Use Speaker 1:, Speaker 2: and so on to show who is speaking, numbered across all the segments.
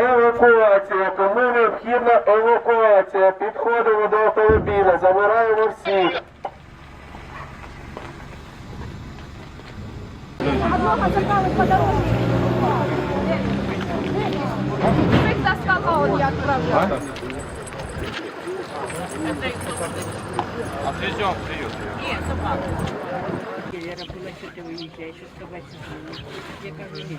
Speaker 1: Евакуація. Кому необхідна евакуація? Підходимо до автомобіля, забираємо всіх.
Speaker 2: Я отправляю.
Speaker 3: Я робила, що ти виїжджаєш, що сказати. Я кажу, ні.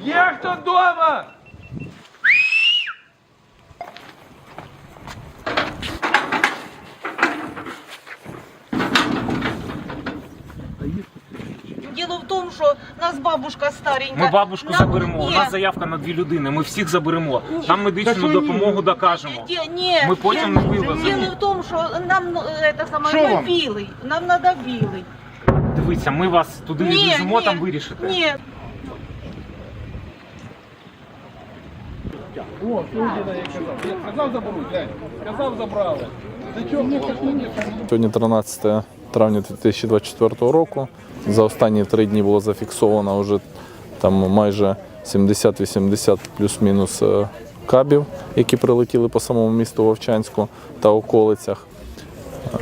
Speaker 1: Є хто вдома?
Speaker 3: Діло в тому, що нас бабушка старенька.
Speaker 4: Ми бабушку
Speaker 3: Нам-
Speaker 4: заберемо. У
Speaker 3: Ні,
Speaker 4: нас заявка на дві людини. Ми всіх заберемо. Там медичну допомогу докажемо.
Speaker 3: ні, ні,
Speaker 4: Ми потім не вивеземо.
Speaker 3: Діло в тому, що нам ну, це саме ми білий. Нам треба білий.
Speaker 4: Дивіться, ми вас туди
Speaker 3: Ні,
Speaker 4: відвеземо,
Speaker 3: ні,
Speaker 4: там вирішите.
Speaker 3: Ні,
Speaker 5: Сьогодні 13 травня 2024 року. За останні три дні було зафіксовано вже там майже 70-80 плюс-мінус е, кабів, які прилетіли по самому місту Вовчанську та околицях.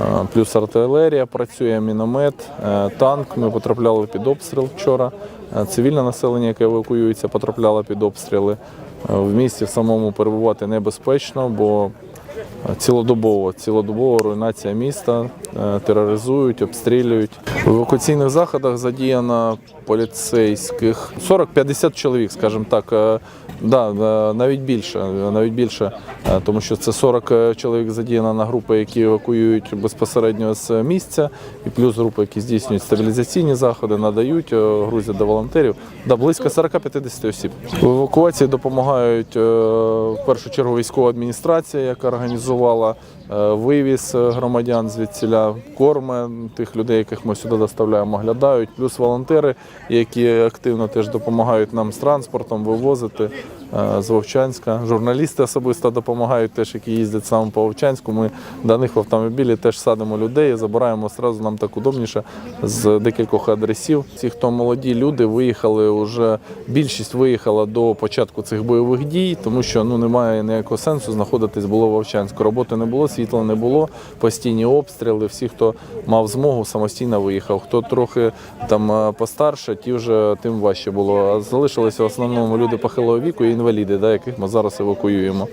Speaker 5: Е, Плюс артилерія працює, міномет, е, танк. Ми потрапляли під обстріл вчора. Е, Цивільне населення, яке евакуюється, потрапляло під обстріли. В місті самому перебувати небезпечно, бо Цілодобово, цілодобово руйнація міста, тероризують, обстрілюють. В евакуаційних заходах задіяно поліцейських 40-50 чоловік, скажімо так. Е, Да, е, навіть більше, навіть більше, е, тому що це 40 чоловік задіяно на групи, які евакуюють безпосередньо з місця, і плюс групи, які здійснюють стабілізаційні заходи, надають, е, грузять до волонтерів. Да, близько 40-50 осіб. В евакуації допомагають е, в першу чергу військова адміністрація, яка організувала е, вивіз е, громадян звідсіля, корми тих людей, яких ми сюди доставляємо, оглядають, плюс волонтери, які активно теж допомагають нам з транспортом вивозити. е, з Вовчанська. Журналісти особисто допомагають теж, які їздять саме по Вовчанську. Ми до них в автомобілі теж садимо людей, забираємо одразу нам так удобніше з декількох адресів. Ті, хто молоді люди, виїхали вже більшість виїхала до початку цих бойових дій, тому що ну немає ніякого сенсу знаходитись було в Вовчанську. Роботи не було, світла не було, постійні обстріли. Всі, хто мав змогу, самостійно виїхав. Хто трохи там е, постарше, ті вже тим важче було. А залишилися в основному люди похилого віку і інваліди, да, яких ми зараз евакуюємо.